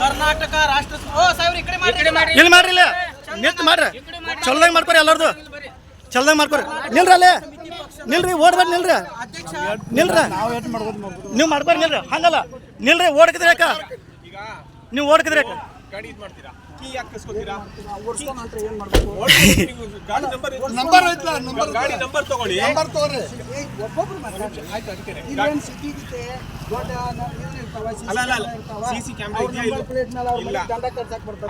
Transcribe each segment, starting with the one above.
ಕರ್ನಾಟಕ ರಾಷ್ಟ್ರ ಇಲ್ಲಿ ಮಾಡ್ರಿ. ಇಲ್ಲ. ನಿಂತು ಮಾಡ್ರಿ. ಚಲ್ದಂಗೆ ಮಾಡ್ಕೊರಿ ಎಲ್ಲಾರ್ದು. ಚಲ್ದಂಗೆ ಮಾಡ್ಕೊರಿ. ನಿಲ್ರಿ ಅಲ್ಲೇ. ನಿಲ್ರಿ ಓಡ್ಬೇಡಿ ನಿಲ್ರಿ. ನಿಲ್ರಿ. ನೀವು ಮಾಡ್ಕೊರಿ ನಿಲ್ರಿ. ಹಂಗಲ್ಲ. ನಿಲ್ರಿ ಓಡ್ಕಿದ್ರಿ ಯಾಕ? ನೀವು ಓಡ್ಕಿದ್ರಿ ಯಾಕ? ಗಾಡಿ ನಂಬರ್ ಮಾಡ್ತೀರಾ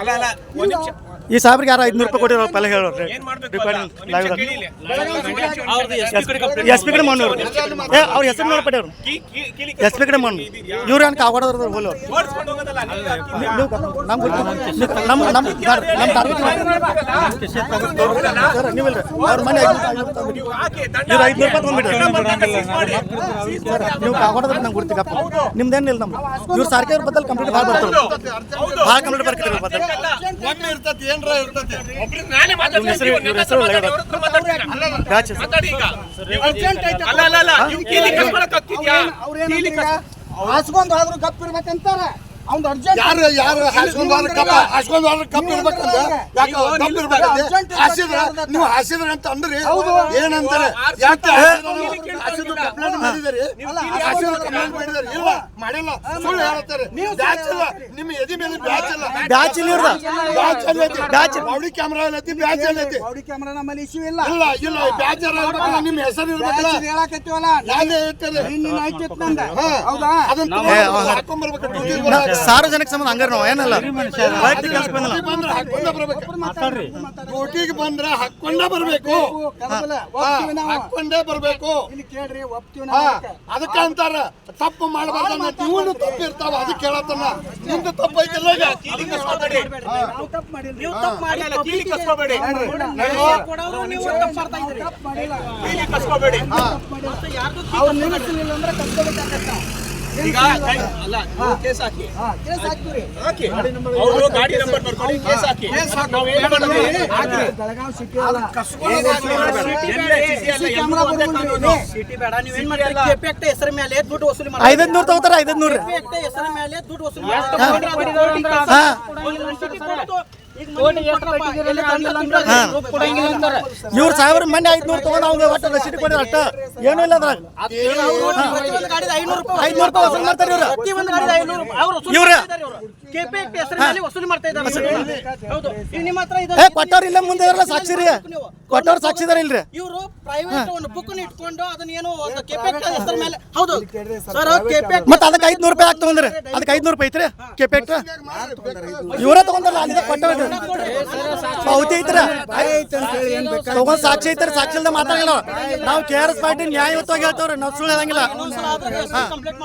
ಅಲ್ಲ ಅಲ್ಲ ಒಂದ್ ನಿಮಿಷ. ಈ ಸಾಬ್ರಿಗೆ ಯಾರು ಐದ್ನೂರು ರೂಪಾಯಿ ಕೊಟ್ಟಿರೋ ಪಲ್ಲೆ ಹೇಳೋರು. ಏನ್ ಮಾಡ್ಬೇಕು. ಎಸ್ ಪಿ ಕಡೆ ಮಾಡೋರು ಏ ಅವ್ರ ಹೆಸರು ನೋಡ್ಪಟ್ಟಿ ಅವ್ರು. ಕೀ- ಕೀ- ಕೀಲಿ ಎಸ್ ಪಿ ಕಡೆ ಮಣ್ಣು. ಇವ್ರು ಏನು ಹಾಕ್ತೀರಾ? ನಮ್ಮ ನಮ್ಮ ನಮ್ಮ ನಮ್ಮ ಟಾರ್ಗೆಟ್ ಸರ್ ನೀವಿಲ್ರಿ ಅವ್ರ ಮನೆ ಐದ್ನೂರು ರೂಪಾಯಿ ತೊಗೊಂಡ್ಬಿಡ್ರಿ ನೀವು ಕಾಗೋಡದ ನಂಗೆ ಗುರ್ತಿಗಪ್ಪ ನಿಮ್ದೇನಿಲ್ಲ ನಮ್ಮ ಇವ್ರು ಸರ್ಕಾರ ಬದಲು ಕಂಪ್ಲೀಟ್ ಭಾಳ ಬರ್ತಾರೆ. ಭಾಳ ಕಂಪ್ಲೀಟ್ ಬರ್ತಾರೆ ಇವ್ರ ಬದಲು ಅವ್ರ ಹಾಸ್ಕೊಂಡ್ ಹೋದ್ರು ಗಪ್ ಇರ್ಬೇಕಂತಾರ ಅವ್ನ್ ಅರ್ಜೆಂಟ್ ಯಾರು ಯಾರು ಹಾಸ್ಕೊಂಡ್ ಹೋದ್ರ ಕಪ್ಪ ಹಾಸ್ಕೊಂಡ್ ಹೋದ್ರ ಕಪ್ಪ ಇರ್ಬೇಕಂದ್ರೆ ಯಾಕೆ ಕಪ್ಪ ಇರ್ಬೇಕಂದ್ರೆ ಹಾಸಿದ್ರ ನೀವು ಹಾಸಿದ್ರ ಅಂತ ಅಂದ್ರಿ. ಏನಂತಾರೆ? ಯಾಕೆ I took ಮಾಡಿಲ್ಲ. ಸುಳ್ಳು ಹೇಳ್ತಾರೆ ಬ್ಯಾಚ್ ಇಲ್ಲ ನಿಮ್ಮ ಎದಿ ಮೇಲೆ ಬ್ಯಾಚ್ ಇಲ್ಲ ಬ್ಯಾಚ್ ಇಲ್ಲಿ ಇವ್ರದ ಬ್ಯಾಚ್ ಅಲ್ಲಿ ಐತಿ ಬ್ಯಾಚ್ ಬಾಡಿ ಕ್ಯಾಮ್ರಾ ಐತಿ ಬ್ಯಾಚ್ ಅಲ್ಲಿ ಐತಿ ಬಾಡಿ ಕ್ಯಾಮ್ರಾ ನಮ್ಮಲ್ಲಿ ಇಶ್ಯೂ ಇಲ್ಲ. ಇಲ್ಲ ಇಲ್ಲ ಬ್ಯಾಚ್ ಇರ್ಬೇಕಲ್ಲ ನಿಮ್ಮ ಹೆಸರು ಇರಬೇಕಲ್ಲ. ಹೇಳಕತ್ತೀವಲ್ಲ ನಾನೇ ಹೇಳ್ತೇನೆ. ನಿನ್ನ ಆಯ್ತಿತ್ ನಂದ ಹೌದಾ? ಅದನ್ನ. ಸಾರ್ವಜನಿಕ ಸಂಬಂಧ ಹಂಗಾರ ನಾವು ಏನಲ್ಲ? ವೈಯಕ್ತಿಕ ಕೆಲಸ ಬಂದಿಲ್ಲ ಬಂದ್ರೆ ಹಾಕೊಂಡೇ ಬರ್ಬೇಕು. ಡ್ಯೂಟಿಗೆ ಬಂದ್ರೆ ಹಾಕೊಂಡೇ ಬರ್ಬೇಕು. ಹಾಕೊಂಡೇ ಇಲ್ಲಿ ಕೇಳ್ರಿ ಅದಕ್ಕ. ಅಂತಾರ. ತಪ್ಪು ಮಾಡಬಾರ್ದು ಇವನು ತಪ್ಪು ಇರ್ತಾವ ಅದಕ್ಕೆ ಹೇಳತ್ತನ ನಿಮ್ದು ತಪ್ಪು ಐತಿಲ್ಲ ಕಸ್ಕೊಬೇಡಿ. ಅವ್ರು ನಿಲ್ಲಿಸಲಿಲ್ಲ ಅಂದ್ರೆ ಕಸ್ಕೋಬೇಕಾಗತ್ತ ಈಗ ಅಲ್ಲ, ನೀವು ಕೇಸ್ ಹಾಕಿ. ಕೇಸ್ ಹಾಕ್ತೀರಿ ಹಾಕಿ. ಅವರು ಗಾಡಿ ನಂಬರ್ ಬರ್ಕೊಳ್ಳಿ ಕೇಸ್ ಹಾಕಿ. ನಾವು ಏನ್ ಮಾಡ್ತೀವಿ? ಬೆಳಗಾವಿ ಸಿಟಿ ಅಲ್ಲ. ಸಿಟಿ ಬೇಡ ನೀವು ಏನು ಹೆಸರ ಮೇಲೆ ದುಡ್ಡು ವಸೂಲಿ ಮಾಡಿ ಐದೈದು ನೂರು ತಗೋತಾರ ಐದೈದು ನೂರು ಕೆಪಿ ಮೇಲೆ ದುಡ್ಡು ವಸೂಲಿ ಹಾ. ಇವ್ರು ಸಾವಿರ ಮನೆ ಐದ್ನೂರು ತಗೊಂಡ್ ಅವ್ಗೆ ಒಟ್ಟು ರಸೀದಿ ಕೊಡಿದ್ರ ಅಷ್ಟ. ಏನೂ ಇಲ್ಲ ಅದ್ರಾಗ. ಐದ್ನೂರು ರೂಪಾಯಿ ವಸೂಲಿ ಮಾಡ್ತಾರೆ ಇವ್ರ. ಇವ್ರ. ಏ ಇಲ್ಲ ಮುಂದೆ ಇರಲ್ಲ ಸಾಕ್ಷಿ ಕೊಟ್ಟವ್ರು ಸಾಕ್ಷಿದಾರ ಇಲ್ರಿ ಇವರು ಪ್ರೈವೇಟ್ ಒಂದು ಬುಕ್ ಇಟ್ಕೊಂಡು ಅದನ್ನ ಏನೋ ಒಂದು ಹೆಸರ ಮೇಲೆ ಹೌದು. ಸರ್ ಕೆಪೆಕ್ ಮತ್ತೆ ಅದಕ್ಕೆ ಐದ್ನೂರು ರೂಪಾಯಿ ಹಾಕಿ ತಗೊಂಡ್ರಿ ಅದಕ್ಕೆ ಐದ್ನೂರು ರೂಪಾಯಿ ಐತ್ರಿ ಕೆಪೆಕ್ಟ್ ಇವರೇ ತಗೊಂಡಲ್ಲ ಅಲ್ಲಿಂದ ಕೊಟ್ಟವ್ರಿ ಪಾವತಿ ಐತ್ರ. ತಗೊಂಡ್ ಸಾಕ್ಷಿ ಐತ್ರಿ ಸಾಕ್ಷಿ ಇಲ್ದ ಮಾತಾಡಲ್ಲ ನಾವು ಕೆ ಆರ್ ಎಸ್ ಪಾರ್ಟಿ ನ್ಯಾಯಯುತವಾಗಿ ಹೇಳ್ತವ್ರಿ ನಾವು ಸುಳ್ಳು ಹೇಳಂಗಿಲ್ಲ ಕಂಪ್ಲೇಂಟ್